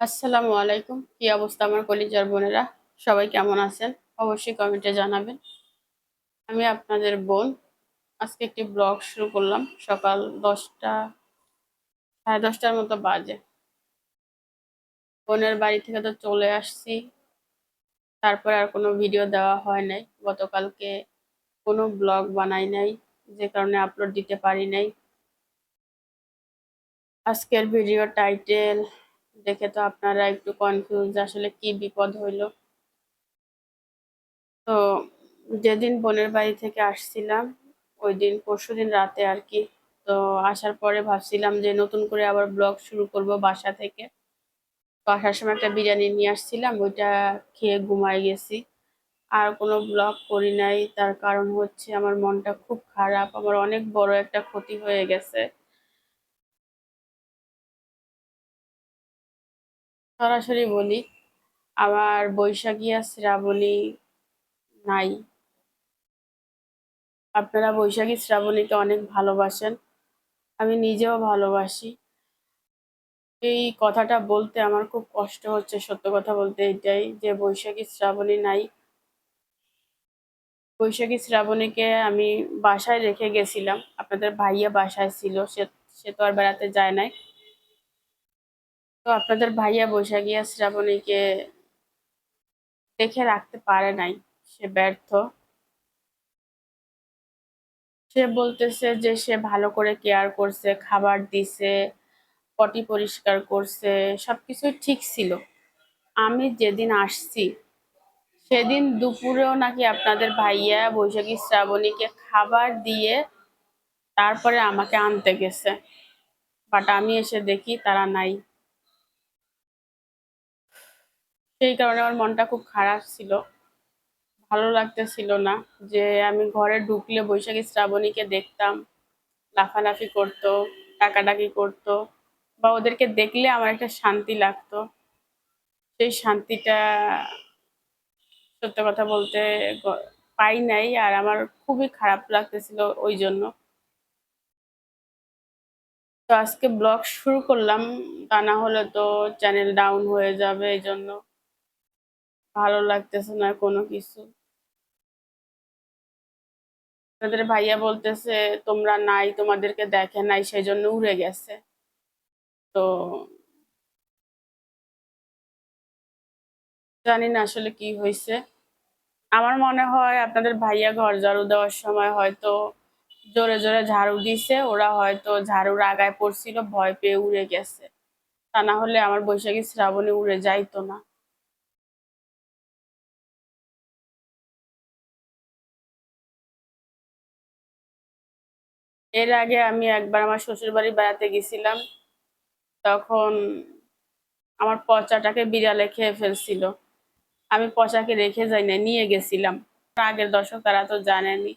আসসালামু আলাইকুম। কি অবস্থা আমার কলিজার বোনেরা? সবাই কেমন আছেন? অবশ্যই কমেন্টে জানাবেন। আমি আপনাদের বোন। আজকে একটি ব্লগ শুরু করলাম। সকাল দশটা, সাড়ে দশটার মতো বাজে। বোনের বাড়ি থেকে তো চলে আসছি। তারপরে আর কোনো ভিডিও দেওয়া হয় নাই। গতকালকে কোনো ব্লগ বানাই নাই। যে কারণে আপলোড দিতে পারি নাই। আজকের ভিডিও টাইটেল দেখে তো আপনারা একটু কনফিউজ আসলে কি বিপদ হইল। তো যেদিন বোনের বাড়ি থেকে আসছিলাম ওই দিন পরশু দিন রাতে আর কি। তো আসার পরে ভাবছিলাম যে নতুন করে আবার ব্লগ শুরু করব বাসা থেকে। তো আসার সময় একটা বিরিয়ানি নিয়ে আসছিলাম, ওইটা খেয়ে ঘুমাই গেছি। আর কোনো ব্লগ করি নাই, তার কারণ হচ্ছে আমার মনটা খুব খারাপ, আমার অনেক বড় একটা ক্ষতি হয়ে গেছে। সরাসরি বলি আমার বৈশাখী আর শ্রাবণী নাই। আপনারা বৈশাখী, শ্রাবণীকে অনেক ভালোবাসেন। আমি নিজেও ভালোবাসি। এই কথাটা বলতে আমার খুব কষ্ট হচ্ছে, সত্য কথা বলতে এটাই যে বৈশাখী, শ্রাবণী নাই। বৈশাখী, শ্রাবণীকে আমি বাসায় রেখে গেছিলাম। আপনাদের ভাইয়া বাসায় ছিল, সে সে তো আর বেড়াতে যায় নাই। তো আপনাদের ভাইয়া বৈশাখী আর শ্রাবণীকে দেখে রাখতে পারে নাই। সে ব্যর্থ। সে বলতেছে যে সে ভালো করে কেয়ার করছে, খাবার দিছে, পটি পরিষ্কার করছে, সবকিছুই ঠিক ছিল। আমি যেদিন আসছি, সেদিন দুপুরেও নাকি আপনাদের ভাইয়া বৈশাখী শ্রাবণীকে খাবার দিয়ে তারপরে আমাকে আনতে গেছে। বাট আমি এসে দেখি তারা নাই। সেই কারণে আমার মনটা খুব খারাপ ছিল। ভালো লাগতেছিল না যে আমি ঘরে ঢুকলে বৈশাখী শ্রাবণীকে দেখতাম, লাফালাফি করতো, ডাকাডাকি করতো বা ওদেরকে দেখলে আমার একটা শান্তি লাগতো। সেই শান্তিটা সত্য কথা বলতে পাই নাই আর আমার খুবই খারাপ লাগতেছিল ওই জন্য। তো আজকে ব্লগ শুরু করলাম, তা না হলে তো চ্যানেল ডাউন হয়ে যাবে এই জন্য ভালো লাগতেছে না কোনো কিছু। তাদের ভাইয়া বলতেছে, তোমরা নাই, তোমাদেরকে দেখে নাই সেই জন্য উড়ে গেছে। তো জানি না আসলে কি হয়েছে। আমার মনে হয় আপনাদের ভাইয়া ঘর ঝাড়ু দেওয়ার সময় হয়তো জোরে জোরে ঝাড়ু দিছে, ওরা হয়তো ঝাড়ুর আগায় পড়ছিল, ভয় পেয়ে উড়ে গেছে। তা না হলে আমার বৈশাখী শ্রাবণে উড়ে যাইতো না। এর আগে আমি একবার আমার শ্বশুর বাড়ি বেড়াতে গেছিলাম, তখন আমার পচাটাকে বিড়ালে খেয়ে ফেলছিল। আমি পচাকে রেখে যাই না নিয়ে গেছিলাম। আগের দর্শক তারা তো জানেনি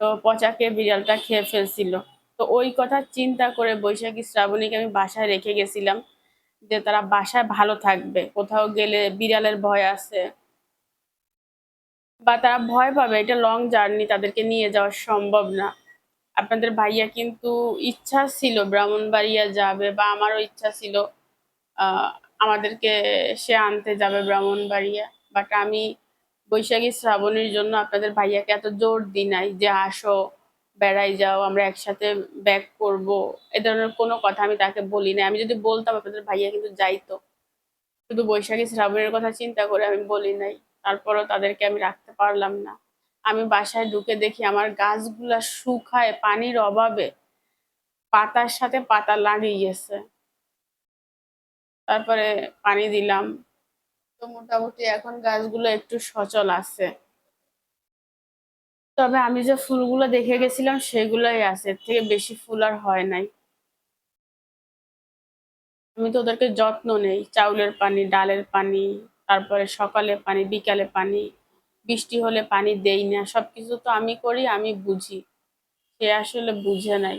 তো পচাকে বিড়ালটা খেয়ে ফেলছিল। তো ওই কথা চিন্তা করে বৈশাখী শ্রাবণীকে আমি বাসায় রেখে গেছিলাম, যে তারা বাসায় ভালো থাকবে, কোথাও গেলে বিড়ালের ভয় আছে। বা তারা ভয় পাবে, এটা লং জার্নি তাদেরকে নিয়ে যাওয়া সম্ভব না। আপনাদের ভাইয়া কিন্তু ইচ্ছা ছিল ব্রাহ্মণবাড়িয়া যাবে বা আমারও ইচ্ছা ছিল আমাদেরকে সে আনতে যাবে ব্রাহ্মণবাড়িয়া। বাট আমি বৈশাখী শ্রাবণের জন্য আপনাদের ভাইয়াকে এত জোর দিই নাই যে আসো বেড়াই যাও, আমরা একসাথে ব্যাক করব, এ ধরনের কোনো কথা আমি তাকে বলি না আমি যদি বলতাম আপনাদের ভাইয়া কিন্তু যাইতো। শুধু বৈশাখী শ্রাবণের কথা চিন্তা করে আমি বলি নাই। তারপরও তাদেরকে আমি রাখতে পারলাম না। আমি বাসায় ঢুকে দেখি আমার গাছগুলা শুকায় পানির অভাবে পাতার সাথে পাতা লাগিয়ে গেছে। তারপরে পানি দিলাম। তো মোটামুটি এখন গাছগুলো একটু সচল আছে। তবে আমি যে ফুলগুলো দেখে গেছিলাম সেগুলোই আছে থেকে বেশি ফুল আর হয় নাই। আমি তো ওদেরকে যত্ন নেই, চাউলের পানি, ডালের পানি, তারপরে সকালে পানি বিকালে পানি। বৃষ্টি হলে পানি দেই না, সবকিছু তো আমি করি, আমি বুঝি। সে আসলে বুঝে নাই।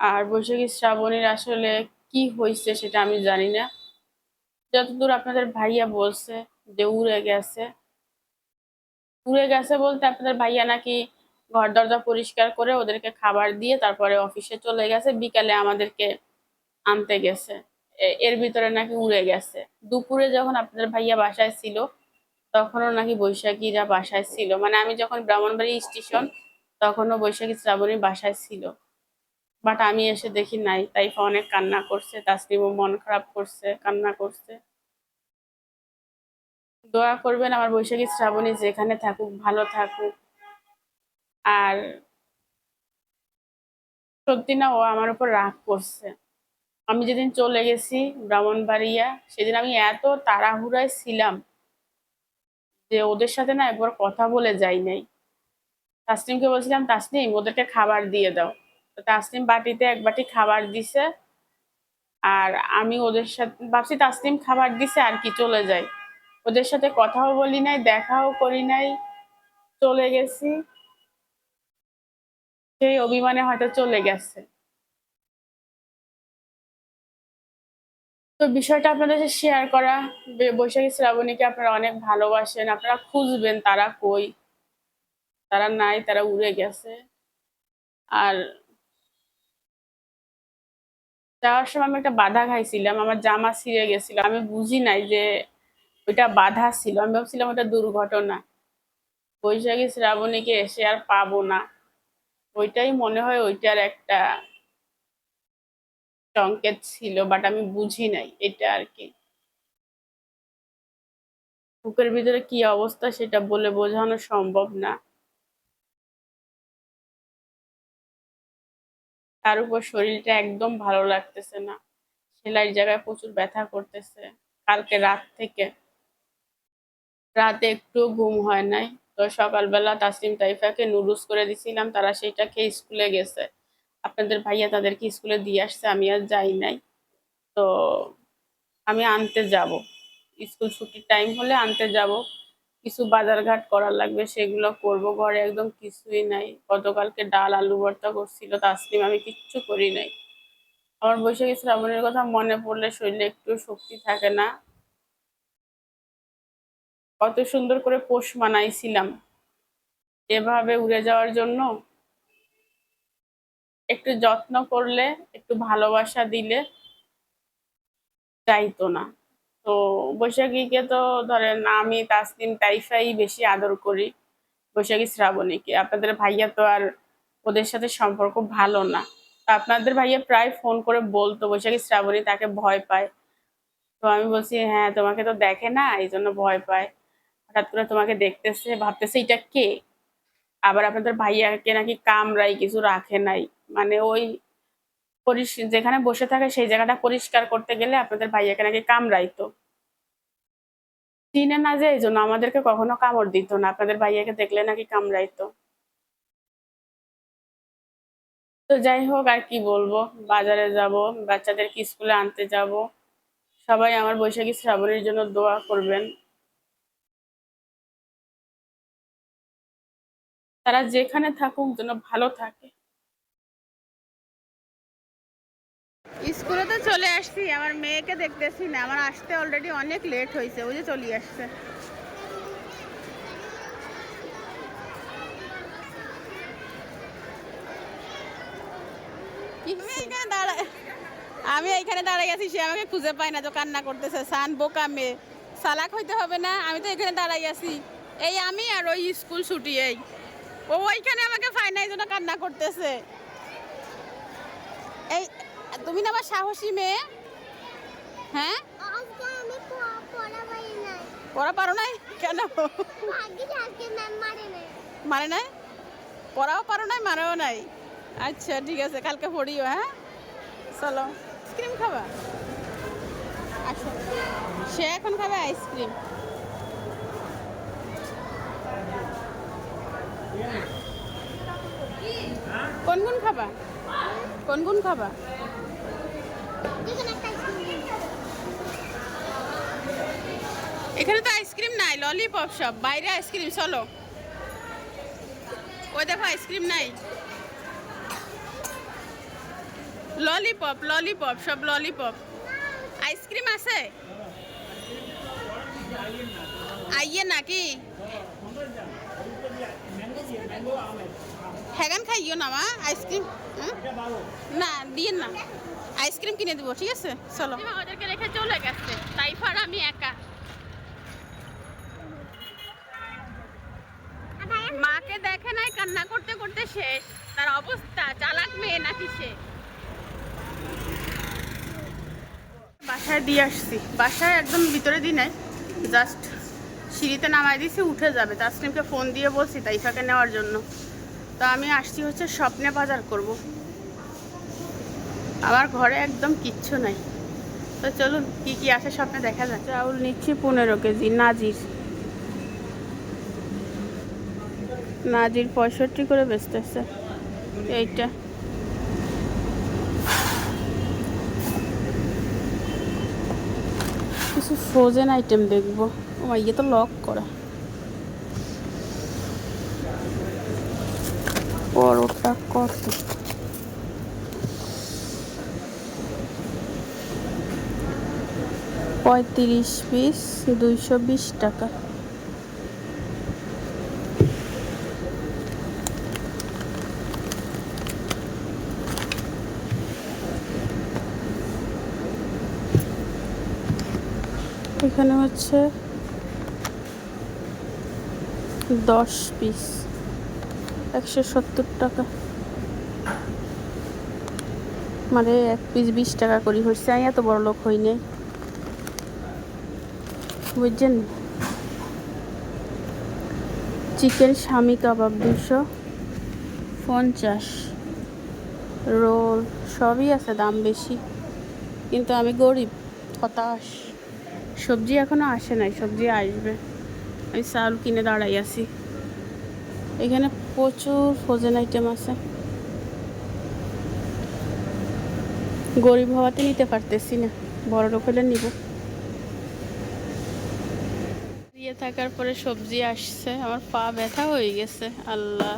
আর বৈশাখী শ্রাবণীর আসলে কি হয়েছে সেটা আমি জানি না। যতদূর আপনাদের ভাইয়া বলছে যে উড়ে গেছে। উড়ে গেছে বলতে আপনাদের ভাইয়া নাকি ঘর দরজা পরিষ্কার করে ওদেরকে খাবার দিয়ে তারপরে অফিসে চলে গেছে, বিকালে আমাদেরকে আনতে গেছে। এর ভিতরে নাকি উড়ে গেছে। দুপুরে যখন আপনাদের ভাইয়া বাসায় ছিল তখনও নাকি বৈশাখীরা বাসায় ছিল। মানে আমি যখন ব্রাহ্মণবাড়ি স্টেশন, তখনও বৈশাখী শ্রাবণী বাসায় ছিল। বাট আমি এসে দেখি নাই। তাইফা অনেক কান্না করছে, তাসলিমও মন খারাপ করছে, কান্না করছে। দোয়া করবেন আমার বৈশাখী শ্রাবণী যেখানে থাকুক, ভালো থাকুক। আর সত্যি না, ও আমার উপর রাগ করছে। আমি যেদিন চলে গেছি ব্রাহ্মণবাড়িয়া, সেদিন আমি এত তাড়াহুড়ায় ছিলাম। যে ওদের সাথে না একবার কথা বলে যাই নাই। তাসনিমকে বলছিলাম, তাসনিম, ওদেরকে খাবার দিয়ে দাও। তো তাসনিম বাটিতে এক বাটি খাবার দিছে আর আমি ওদের সাথে, ভাবছি তাসনিম খাবার দিছে আর কি, চলে যাই। ওদের সাথে কথাও বলি নাই, দেখাও করি নাই, চলে গেছি। সেই অভিমানে হয়তো চলে গেছে। তো বিষয়টা আপনাদের শেয়ার করা বৈশাখী শ্রাবণীকে আপনারা অনেক ভালোবাসেন, আপনারা খুঁজবেন তারা কই, তারা নাই, তারা উড়ে গেছে। আর যাওয়ার সময় আমি একটা বাধা খাইছিলাম, আমার জামা ছিঁড়ে গেছিল, আমি বুঝি নাই যে ওইটা বাধা ছিল, আমি ভাবছিলাম ওটা দুর্ঘটনা। বৈশাখী শ্রাবণীকে এসে আর পাবো না, ওইটাই মনে হয় ওইটার একটা সংকেত ছিল বাট আমি বুঝি নাই এটা আর কি। বুকের ভিতরে কি অবস্থা সেটা বলে বোঝানো সম্ভব না। তার উপর শরীরটা একদম ভালো লাগতেছে না। সেলাইয়ের জায়গায় প্রচুর ব্যথা করতেছে। কালকে রাত থেকে। রাতে একটু ঘুম হয় নাই। তো সকালবেলা তাসলিম তাইফাকে নুডলস করে দিছিলাম, তারা সেটা খেয়ে স্কুলে গেছে। আপনাদের ভাইয়া তাদেরকে স্কুলে দিয়ে আসছে, আমি আর যাই নাই। তো আমি আনতে যাব। স্কুল ছুটির টাইম হলে আনতে যাব। কিছু বাজারঘাট করার লাগবে, সেগুলো করব। ঘরে একদম কিছুই নাই। গতকালকে ডাল, আলু ভর্তা করছিল, তাসলিম আমি কিচ্ছু করি নাই। আমার বৈশাখী শ্রাবণের কথা মনে পড়লে শরীরে একটু শক্তি থাকে না। কত সুন্দর করে পোষ মানাইছিলাম। এভাবে উড়ে যাওয়ার জন্য একটু যত্ন করলে, একটু ভালোবাসা দিলে চাইতো না। তো বৈশাখীকে তো ধরেন আমি তাসলিম তাইফাই বেশি আদর করি, বৈশাখী শ্রাবণীকে। আপনাদের ভাইয়া তো আর ওদের সাথে সম্পর্ক ভালো না। আপনাদের ভাইয়া প্রায় ফোন করে বলতো, বৈশাখী শ্রাবণী তাকে ভয় পায়। তো আমি বলছি হ্যাঁ তোমাকে তো দেখে না এই জন্য ভয় পায়। হঠাৎ করে তোমাকে দেখতেছে, ভাবতেছে এটা কে? আবার আপনাদের ভাইয়াকে নাকি কামরাই কিছু রাখে নাই। মানে ওই যেখানে বসে থাকে সেই জায়গাটা পরিষ্কার করতে গেলে আপনাদের ভাইয়াকে নাকি কামড়াইতো। চিনে না যে এই জন্য আমাদেরকে কখনো কামড় দিত না, আপনাদের ভাইয়াকে দেখলে নাকি কামড়াইতো। তো যাই হোক, আর কি বলব? বাজারে যাব বাচ্চাদেরকে স্কুলে আনতে যাব। সবাই আমার বৈশাখী শ্রাবণের জন্য দোয়া করবেন। তারা যেখানে থাকুক যেন ভালো থাকে। স্কুলে তো চলে আসছি, আমার মেয়েকে দেখতেছি না, আমার আসতে অলরেডি অনেক লেট হয়েছে, ওই যে চলে আসছে। আমি এইখানে দাঁড়াই আছি, সে আমাকে খুঁজে পায় না তো কান্না করতেছে, সান বোকা মেয়ে। সালাক হইতে হবে না, আমি তো এখানে দাঁড়াই আছি। এই আমি আর ওই স্কুল ছুটি, এই। ও ওইখানে আমাকে এই জন্য কান্না করতেছে। তুমি না আবার সাহসী মেয়ে? হ্যাঁ? পড়া পারি নাই? কেন? মারে নাই? পড়াও পারো নাই মারাও নাই। আচ্ছা ঠিক আছে, কালকে পড়িও হ্যাঁ? চলো, আইসক্রিম খাবা? আচ্ছা সে এখন খাবে আইসক্রিম। কোন কোন খাবা? কোন কোন খাবা? এখানে তো আইসক্রিম নাই ললিপপ সব বাইরে আইসক্রিম, চলো। ওই দেখো আইসক্রিম নাই। ললিপপ ললিপপ সব ললিপপ আইসক্রিম আছে? আইয়ে নাকি? হ্যাগান খাইও না মা, আইসক্রিম না দিয়ে না। আইসক্রিম কিনে দেবো, ঠিক আছে? চলো। ওদেরকে রেখে চলে গেছে। তাইফার আমি একা। মাকে দেখে নাই, কান্না করতে করতে শেষ। তার অবস্থা, চালাক মেয়ে নাকি সে? বাসায় দিয়ে আসছি। বাসায় একদম ভিতরে দিই নাই। জাস্ট সিঁড়িতে নামাই দিয়েছি উঠে যাবে। তাসলিমকে ফোন দিয়ে বলছি তাইফাকে নেওয়ার জন্য। তো আমি আসছি হচ্ছে স্বপ্নে বাজার করব। আমার ঘরে একদম কিচ্ছু নাই। তো চলুন, কি কি আসে স্বপ্নে দেখা যায় চাউল নিচ্ছি পনেরো কেজি, নাজির। নাজির পঁয়ষট্টি করে বেচতেছে। এইটা। কিছু ফ্রোজেন আইটেম দেখব। ও ইয়ে তো লক করা। পরোটা কত? পঁয়ত্রিশ পিস, দুইশো বিশ টাকা। এখানে হচ্ছে দশ পিস, একশো সত্তর টাকা। মানে এক পিস বিশ টাকা করি আমি এত বড় লোক হই নাই। বুঝছেন? চিকেন স্বামী কাবাব দুশো পঞ্চাশ। রোল সবই আছে, দাম বেশি। কিন্তু আমি গরিব, হতাশ। সবজি এখনও আসে নাই, সবজি আসবে। আমি চাউল কিনে দাঁড়াই আছি। এখানে প্রচুর ফ্রোজেন আইটেম আছে। গরিব হওয়াতে নিতে পারতেছি না বড় লোক হলে নিব দিয়ে থাকার পরে সবজি আসছে। আমার পা ব্যথা হয়ে গেছে, আল্লাহ।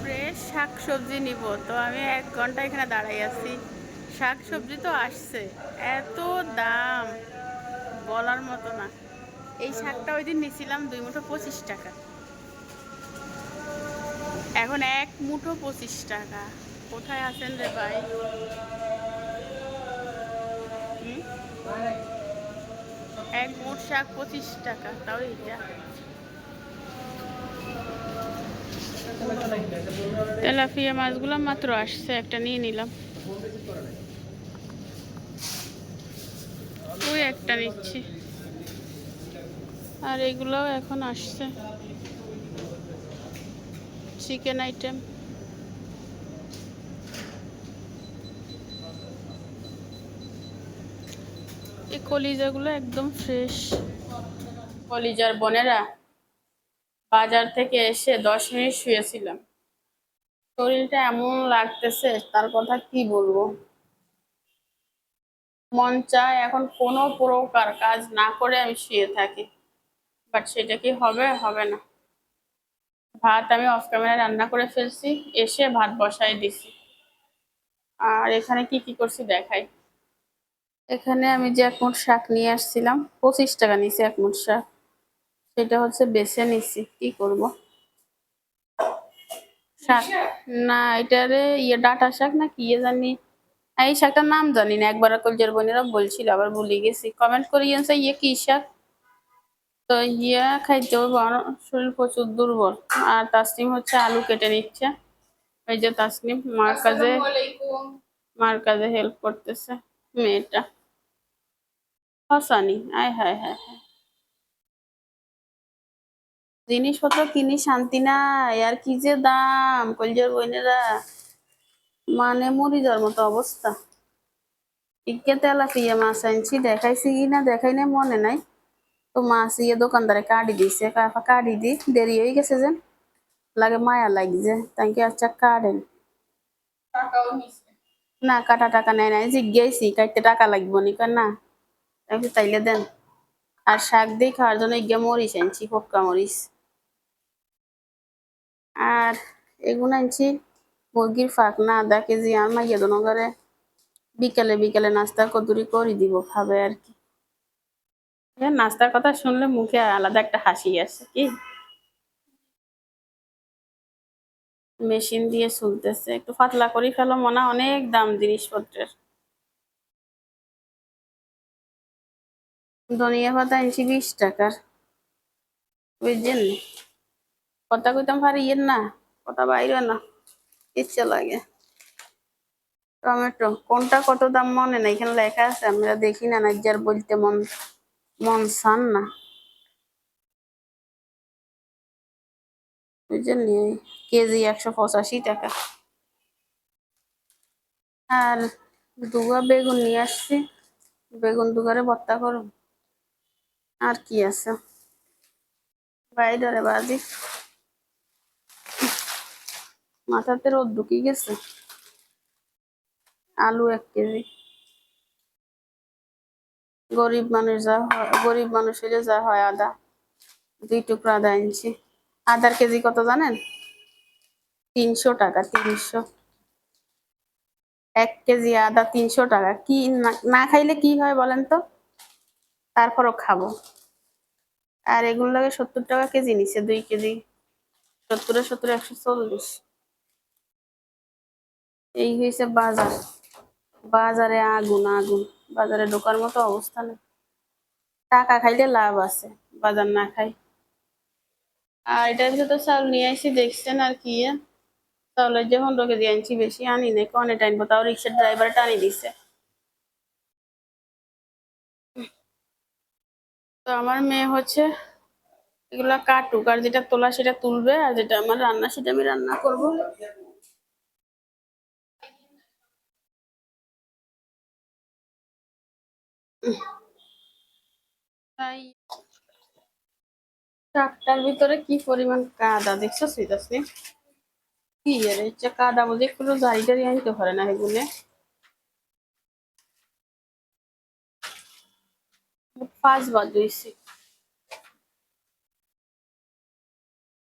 ফ্রেশ শাক সবজি নিব। তো আমি এক ঘণ্টা এখানে দাঁড়াই আছি। শাক সবজি তো আসছে। এত দাম, বলার মতো না। এই শাকটা ওই দিন নিয়েছিলাম দুই মুঠো পঁচিশ টাকা। এখন এক মুঠো পঁচিশ টাকা। কোথায় আছেন রে ভাই? এক মুঠ শাক পঁচিশ টাকা, তাও এইটা। তেলাপিয়া মাছগুলো মাত্র আসছে, একটা নিয়ে নিলাম। ওই একটা নিচ্ছি। আর এগুলোও এখন আসছে। চিকেন আইটেম এই কলিজাগুলো একদম ফ্রেশ কলিজার বোনেরা বাজার থেকে এসে দশ মিনিট শুয়েছিলাম। শরীরটা এমন লাগতেছে, তার কথা কি বলব? মন চায় এখন কোনো প্রকার কাজ না করে আমি শুয়ে থাকি বাট সেটা কি হবে? হবে না। ভাত আমি অফ ক্যামেরায় রান্না করে ফেলছি, এসে ভাত বসাই দিছি। আর এখানে কি কি করছি দেখাই। এখানে আমি যে এক মুঠ শাক নিয়ে আসছিলাম, পঁচিশ টাকা নিছি এক মুঠ শাক। সেটা হচ্ছে বেছে নিছি কি করব? শাক? না, এটারে ইয়ে ডাটা শাক না কি ইয়ে জানি? এই শাকটার নাম জানি না, একবার কলজার বোনেরা বলছিল, আবার ভুলে গেছি। কমেন্ট করিয়েন সে ইয়ে কি শাক? তো ইয়ে খাইতে হবে, আমার শরীর প্রচুর দুর্বল। আর তাসনিম হচ্ছে আলু কেটে নিচ্ছে। এই যে তাসনিম, মার কাজে মার কাজে হেল্প করতেছে মেয়েটা। হাসানি আয় হায় হায় হায়। জিনিসপত্র কিনি শান্তি নাই। আর কি যে দাম কলজার বোনেরা মানে মরি যাওয়ার মতো অবস্থা। ইকে তেলাপিয়া মাছ আনছি। দেখাইছি কি না দেখাই না মনে নাই। তো মাছ ইয়ে দোকানদারে কাটি দিছে কাটি দি দেরি হয়ে গেছে যে। লাগে মায়া লাগছে তাই আচ্ছা কাটেন? না কাটা টাকা নেয় নাই জিজ্ঞাসি কাটতে টাকা লাগবো নি না। আমি তাইলে দেন। আর শাক দিয়ে খাওয়ার জন্য ইগে মরিচ আনছি পক্কা মরিচ। আর এগুলো আনছি, মুরগির ফাঁক না আধা কেজি আর মাইয়া দোনো করে বিকালে বিকালে নাস্তা কদুরি করে দিব খাবে আর কি। নাস্তার কথা শুনলে মুখে আলাদা একটা হাসি আসে কি? মেশিন দিয়ে চলতেছে, একটু পাতলা করে ফেলো মনে অনেক দাম জিনিসপত্রের। ধনিয়া পাতা আনছি বিশ টাকার। বুঝছেন? কথা কইতাম ইয়ের না, কথা বাইরে না, ইচ্ছা লাগে। টমেটো, কোনটা কত দাম মনে নাই, এখানে লেখা আছে, আমরা দেখি না, নাজ্জার বলতে মন মন সান না। বুঝছেন? কেজি একশো পঁচাশি টাকা। আর দুগা বেগুন নিয়ে আসছি, বেগুন দুগারে ভর্তা করো আর কি আছে? বাইরে বাজি। মাথাতে রোদ ঢুকি গেছে। আলু এক কেজি। গরিব মানুষ যা হয়, গরিব মানুষের যা হয় আদা। দুই টুকরা আদা আনছি আদার কেজি কত জানেন? তিনশো টাকা, তিনশো। এক কেজি আদা তিনশো টাকা। কি না খাইলে কি হয় বলেন তো? তারপরও খাব। আর এগুলো লাগে সত্তর টাকা কেজি নিচ্ছে দুই কেজি। সত্তরে সত্তর একশো চল্লিশ। এই হয়েছে বাজার। বাজারে আগুন আগুন। বাজারে ঢোকার মতো অবস্থা নেই। টাকা খাইলে লাভ আছে, বাজার না খাই। আর এটার ভিতরে চাউল নিয়ে আসি, দেখছেন আর কি এ? চাউলের যে পনেরো কেজি আনছি, বেশি আনি নাই, কনে টাইনবো তাও রিক্সার ড্রাইভার টানি দিছে। তো আমার মেয়ে হচ্ছে এগুলা কাটুক, আর যেটা তোলা সেটা তুলবে, আর যেটা আমার রান্না সেটা আমি রান্না করব। তাই ভিতরে কি পরিমাণ কাদা, দেখছ কি কাদা বলতে একটু জারি টারি আনতে পারে না এগুলো। পাঁচ বার দিয়েছি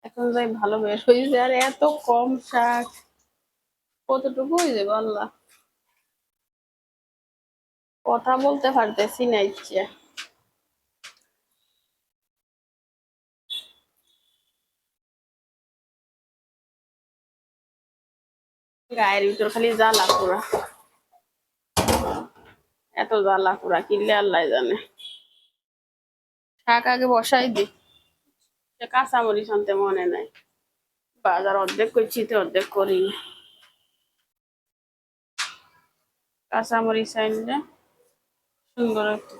এখন যাই ভালো বের হয়েছে, আর এত কম শাক। কতটুকু হয়ে যাবে আল্লাহ? কথা বলতে পারতেছি না ইচ্ছে। গায়ের ভিতর খালি জ্বালা পুরা। এত জ্বালা পুরা, কিনলে আল্লাহ জানে। শাক আগে বসাই দি। সে কাঁচামরিচ আনতে মনে নাই। বাজার অর্ধেক করছি তো অর্ধেক করি কাঁচামরিচ আনলে সুন্দর একটু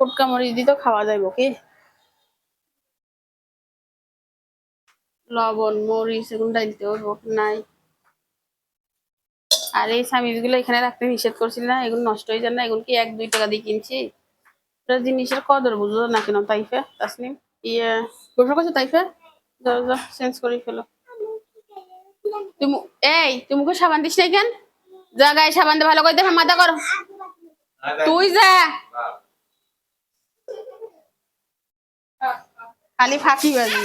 ফুটকা মরিচ দিয়ে তো খাওয়া যাইব কি? লবণ, মরিচ এগুলো হইব নাই। আর এই সামিজগুলো এখানে রাখতে নিষেধ করছিল না, এগুলো নষ্ট হয়ে যায় না, এগুলো কি এক, দুই টাকা দিয়ে কিনছি? জিনিসের কদর বুঝলো না কেন, তাইফে, তাসনিম? ইয়ে গোসল করছ তাইফে। যাও চেঞ্জ করে ফেলো। তুমি, এই তুমি মুখে সাবান দিস না কেন যা গায়ে সাবান দিয়ে ভালো করে দেখে মাথা করো। তুই যা। খালি ফাঁকি বাজি।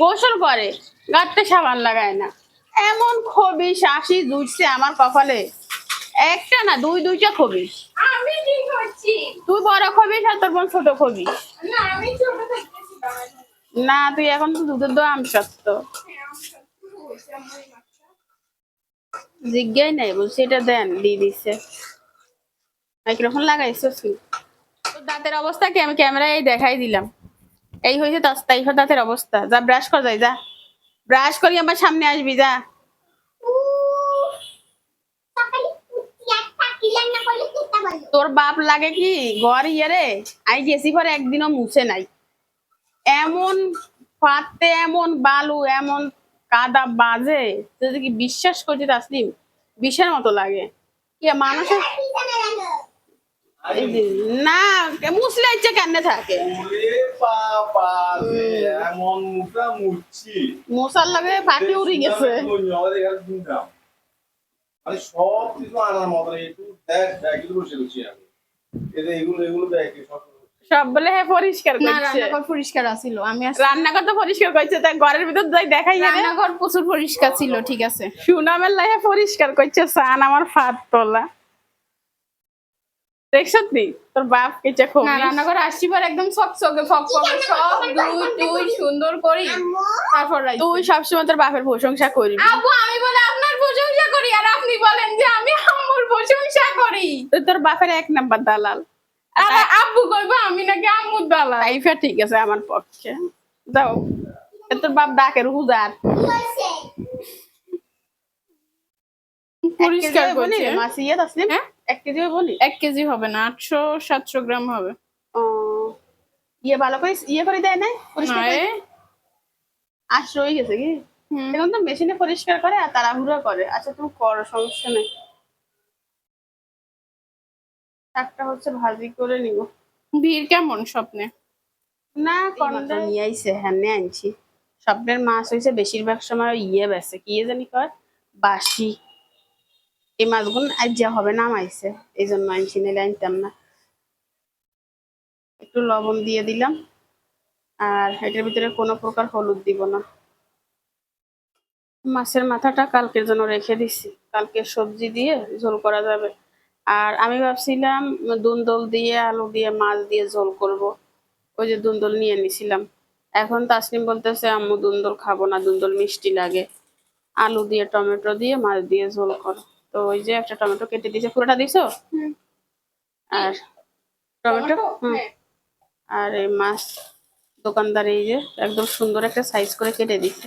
গোসল করে, গাঁটতে সাবান লাগায় না। এমন খবিস আসি জুটছে আমার কপালে। একটা না দুই দুইটা খবিস আমি কি করছি? তুই বড় খবিস আর তোর বোন ছোট খবিস না আমি ছোট থাকতেছি না তুই এখন তো দুধের দাম সত্য জিজ্ঞাই নাই বলছি এটা দেন দিয়ে দিচ্ছে মাইক্রোফোন লাগাইছো তোর দাঁতের অবস্থা কি? আমি ক্যামেরায় দেখাই দিলাম। এই হয়েছে তারিখ দাঁতের অবস্থা। যা ব্রাশ কর যাই যা। ব্রাশ করি আমার সামনে আসবি যা। তোর বাপ লাগে কি? ঘর ইয়ে রে আই গেছি পরে একদিনও মুছে নাই। এমন পাতে এমন বালু এমন কাদা বাজে যদি কি বিশ্বাস করছি তাসলিম? বিষের মতো লাগে। কি মানুষের না মুসলে ইচ্ছে কেন থাকে? মশার লাগে ফাটি উড়ি গেছে। সব কিছু আনার মতো একটু দেখ দেখ এগুলো বসে আমি এদের এগুলো এগুলো দেখ সব সব বলে হ্যাঁ পরিষ্কার না করছে। রান্নাঘর পরিষ্কার আছিল আমি রান্নাঘর তো পরিষ্কার করছে তাই ঘরের ভিতর যাই দেখাই। রান্নাঘর প্রচুর পরিষ্কার ছিল ঠিক আছে। সুনামের লাগে পরিষ্কার করছে সান আমার ফাত তোলা। দেখ তোর বাপ কেচে খুব না রান্না করে আসছি পর একদম চকচকে ফকফকে সব দুই দুই সুন্দর করি। তারপর রাইছি। তুই সবসময় তোর বাপের প্রশংসা করবি আব্বু আমি বলে আপনার প্রশংসা করি আর আপনি বলেন যে আমি আম্মুর প্রশংসা করি। তুই তোর বাপের এক নাম্বার দালাল। আর আব্বু কইবো আমি নাকি আম্মুর দালা তাইফা ঠিক আছে আমার পক্ষে। যাও। এ তোর বাপ ডাকের বলছে পরিষ্কার করছে মাছ ইয়ে তাসলিম? হ্যাঁ? এক কেজি বলি? এক কেজি হবে না আটশো সাতশো গ্রাম হবে। ও, ইয়ে ভালো করে ইয়ে করে দেয় না? পরিষ্কার করে? রয়ে গেছে কি? এখন তো মেশিনে পরিষ্কার করে আর তাড়াহুড়ো করে। আচ্ছা তুমি করো সমস্যা নেই। শাকটা হচ্ছে ভাজি করে নিব। ভিড় কেমন স্বপ্নে? না কন্দ নিয়ে আইছে হ্যাঁ নিয়ে আনছি। স্বপ্নের মাছ হয়েছে বেশিরভাগ সময় ইয়ে বেছে কি জানি কয়? বাসি। এই মাছগুলো আজ যা হবে না আইছে এই জন্য আনছি নিলে আনতাম না। একটু লবণ দিয়ে দিলাম। আর এটার ভিতরে কোনো প্রকার হলুদ দিব না। মাছের মাথাটা কালকের জন্য রেখে দিছি। কালকে সবজি দিয়ে ঝোল করা যাবে। আর আমি ভাবছিলাম দুন্দল দিয়ে, আলু দিয়ে, মাছ দিয়ে ঝোল করব। ওই যে দুন্দল নিয়ে নিছিলাম। এখন তাসনিম বলতেছে, আম্মু, দুন্দল খাব না, দুন্দল মিষ্টি লাগে। আলু দিয়ে, টমেটো দিয়ে, মাছ দিয়ে ঝোল করো। তো ওই যে একটা টমেটো কেটে দিয়েছে পুরোটা দিছো আর টমেটো? হ্যাঁ। আর এই মাছ দোকানদার এই যে একদম সুন্দর একটা সাইজ করে কেটে দিছে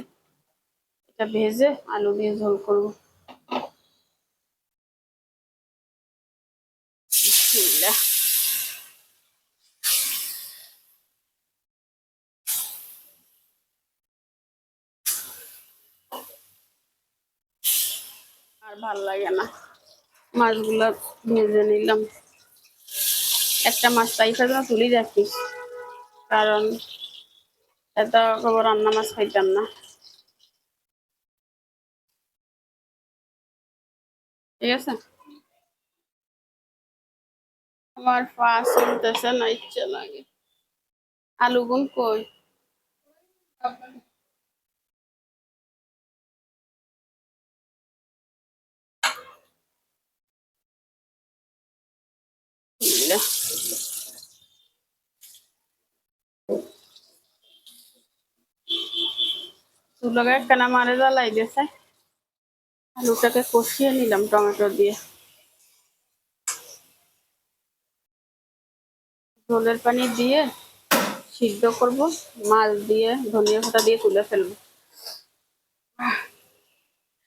এটা ভেজে আলু দিয়ে ঝোল করব। বিসমিল্লাহ। ভালো লাগে না। মাছগুলো ভেজে নিলাম। একটা মাছ তাই জন্য তুলি রাখিস কারণ এত খবর রান্না মাছ খাইতাম না। ঠিক আছে? আমার পা চলতেছে না, ইচ্ছে লাগে। আলু গুন কই? চুলাকে একখানা মারে জ্বালাই দিয়েছে আলুটাকে কষিয়ে নিলাম টমেটো দিয়ে। ঝোলের পানি দিয়ে সিদ্ধ করব, মাছ দিয়ে, ধনিয়া পাতা দিয়ে তুলে ফেলব।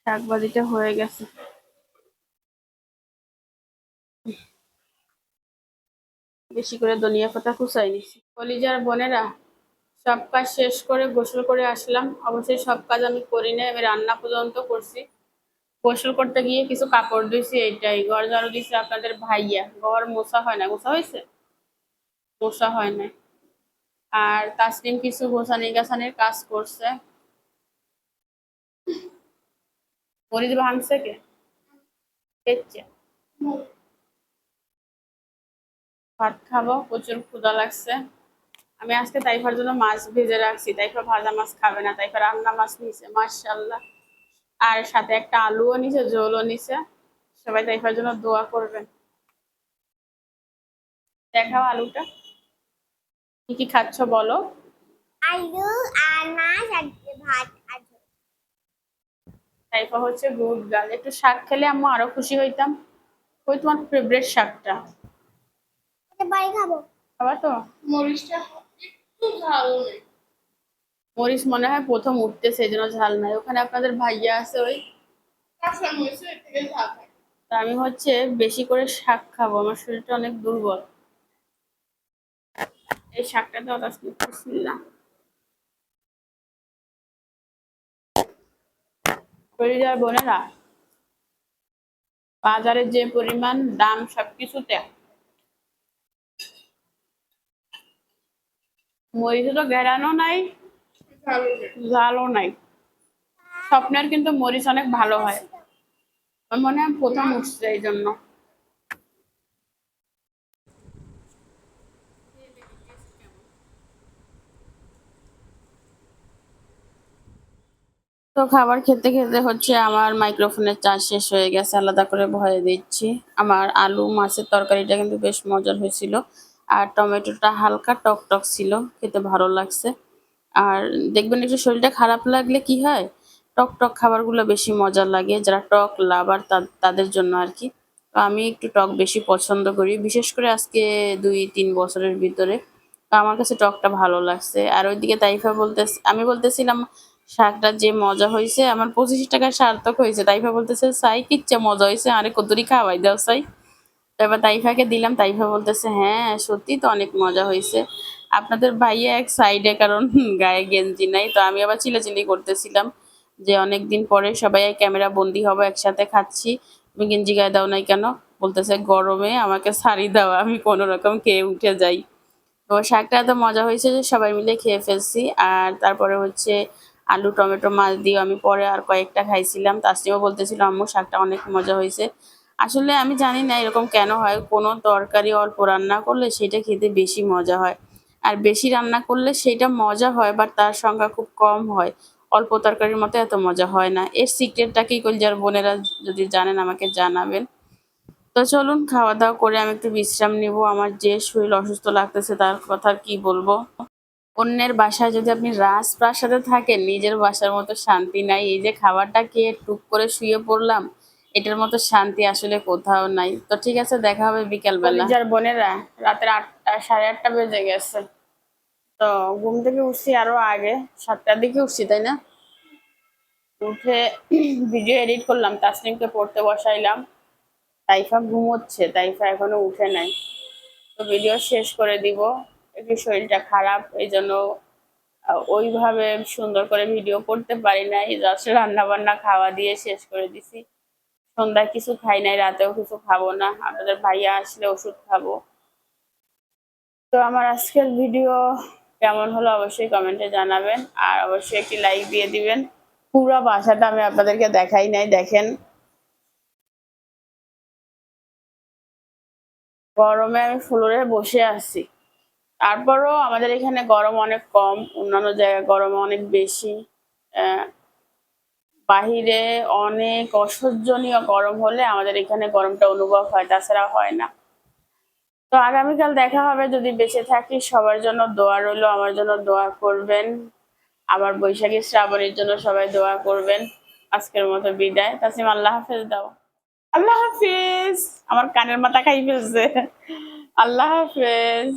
শাক ভাজিটা হয়ে গেছে। বেশি করে ধনিয়া পাতা কুচাই নিছি। কলিজার বোনেরা সব কাজ শেষ করে গোসল করে আসলাম। অবশ্যই সব কাজ আমি করি না আমি রান্না পর্যন্ত করছি। গোসল করতে গিয়ে কিছু কাপড় ধুইছি, এইটাই। ঘর ঝাড়ু দিছে আপনাদের ভাইয়া। ঘর মোছা হয় না মোছা হয়েছে? মোছা হয় না আর তাসলিম কিছু গোছানি গাছানির কাজ করছে। মরিচ ভাঙছে কে? ভাত খাব, প্রচুর ক্ষুদা লাগছে। আমি আজকে তাইফার জন্য মাছ ভেজে রাখছি। তাইফা ভাজা মাছ খাবে না তাইফা রান্না মাছ নিছে মাশাল্লাহ আর সাথে একটা আলুও নিছে জলও নিছে। সবাই তাইফার জন্য দোয়া করবেন। দেখাও আলুটা। কি কি খাচ্ছ বলো? আলু আর মাছ আর ভাত আর তাইফা হচ্ছে গুড গাল একটু শাক খেলে আম্মু আরও খুশি হইতাম। ওই তোমার ফেভারিট শাকটা? বাড়ি খাব। খাবা তো? মরিচটা মরিচ মনে হয় প্রথম উঠতেছে, এই জন্য ঝাল নাই। ওখানে আপনাদের ভাইয়া আছে ওই? তা আমি হচ্ছে বেশি করে শাক খাব, আমার শরীরটা অনেক দুর্বল। এই শাকটা বিসমিল্লাহ। পরিবার বোনেরা, বাজারে যে পরিমাণ দাম সবকিছুতে মরিচে তো ঘেরানো নাই ঝাল ঝালও নাই। স্বপ্নের কিন্তু মরিচ অনেক ভালো হয়। আমার মনে হয় প্রথম উঠছে এই জন্য। তো খাবার খেতে খেতে হচ্ছে আমার মাইক্রোফোনের চার্জ শেষ হয়ে গেছে, আলাদা করে ভয়ে দিচ্ছি। আমার আলু মাছের তরকারিটা কিন্তু বেশ মজার হয়েছিল। আর টমেটোটা হালকা টক টক ছিল, খেতে ভালো লাগছে। আর দেখবেন একটু শরীরটা খারাপ লাগলে কি হয়? টক টক খাবারগুলো বেশি মজা লাগে, যারা টক লাভার তাদের জন্য আর কি। তো আমি একটু টক বেশি পছন্দ করি, বিশেষ করে আজকে দুই, তিন বছরের ভিতরে। তো আমার কাছে টকটা ভালো লাগছে। আর ওইদিকে তাইফা বলতে আমি বলতেছিলাম, শাকটা যে মজা হয়েছে আমার পঁচিশ টাকা সার্থক হয়েছে তাইফা বলতেছে, সাই, কিচ্ছে মজা হয়েছে আরে কতরি খাওয়াই দাও, সাই। তো এবার তাইফাকে দিলাম, তাইফা বলতেছে হ্যাঁ সত্যি তো অনেক মজা হয়েছে। আপনাদের ভাইয়া এক সাইডে কারণ গায়ে গেঞ্জি নাই। তো আমি আবার চিলাচিলি করতেছিলাম যে অনেক দিন পরে সবাই ক্যামেরা বন্দি হব, একসাথে খাচ্ছি। তুমি গেঞ্জি গায়ে দাও নাই কেন? বলতেছে, গরমে আমাকে শাড়ি দাও, আমি কোনো রকম খেয়ে উঠে যাই। তো শাকটা এত মজা হয়েছে যে, সবাই মিলে খেয়ে ফেলছি। আর তারপরে হচ্ছে আলু, টমেটো, মাছ দিয়ে আমি পরে আর কয়েকটা খাইছিলাম। তাসলিমও বলতেছিল, আম্মু, শাকটা অনেক মজা হয়েছে। আসলে আমি জানি না এরকম কেন হয়, কোনো তরকারি অল্প রান্না করলে সেটা খেতে বেশি মজা হয়। আর বেশি রান্না করলে সেটা মজা হয় বাট তার সংখ্যা খুব কম হয়। অল্প তরকারির মতো এত মজা হয় না। এর সিক্রেটটা কি কলজার বোনেরা যদি জানেন আমাকে জানাবেন। তো চলুন, খাওয়া দাওয়া করে আমি একটু বিশ্রাম নিব। আমার যে শরীর অসুস্থ লাগতেছে তার কথা কি বলব। অন্যের বাসায় যদি আপনি রাজপ্রাসাদে থাকেন, নিজের বাসার মতো শান্তি নাই। এই যে খাবারটা খেয়ে টুক করে শুয়ে পড়লাম এটার মতো শান্তি আসলে কোথাও নাই। তো ঠিক আছে, দেখা হবে বিকালবেলা। যার বোনেরা, রাতের আটটা, সাড়ে আটটা বেজে গেছে। তো ঘুম থেকে উঠছি আরও আগে, সাতটার দিকে উঠছি, তাই না? উঠে ভিডিও এডিট করলাম তাসলিমকে পড়তে বসাইলাম। তাইফা ঘুমোচ্ছে, তাইফা এখনও উঠে নাই। তো ভিডিও শেষ করে দিব, একটু শরীরটা খারাপ, এই জন্য ওইভাবে সুন্দর করে ভিডিও করতে পারি নাই, জাস্ট রান্না বান্না খাওয়া দিয়ে শেষ করে দিছি। সন্ধ্যায় কিছু খাই নাই, রাতেও কিছু খাব না। আপনাদের ভাইয়া আসলে ওষুধ খাব। তো আমার আজকের ভিডিও কেমন হলো অবশ্যই কমেন্টে জানাবেন। আর অবশ্যই একটি লাইক দিয়ে দিবেন। পুরো বাসাটা আমি আপনাদেরকে দেখাই নাই, দেখেন। গরমে আমি ফ্লোরে বসে আছি। তারপরও আমাদের এখানে গরম অনেক কম, অন্যান্য জায়গায় গরম অনেক বেশি। বাহিরে অনেক অসহ্যনীয় গরম হলে আমাদের এখানে গরমটা অনুভব হয়, তাছাড়া হয় না। তো আগামীকাল দেখা হবে, যদি বেঁচে থাকি সবার জন্য দোয়া রইল, আমার জন্য দোয়া করবেন। আমার বৈশাখী শ্রাবণের জন্য সবাই দোয়া করবেন। আজকের মতো বিদায়। তাসিম, আল্লাহ হাফেজ দাও। আল্লাহ হাফিজ! আমার কানের মাথা খাই ফেলছে। আল্লাহ হাফেজ!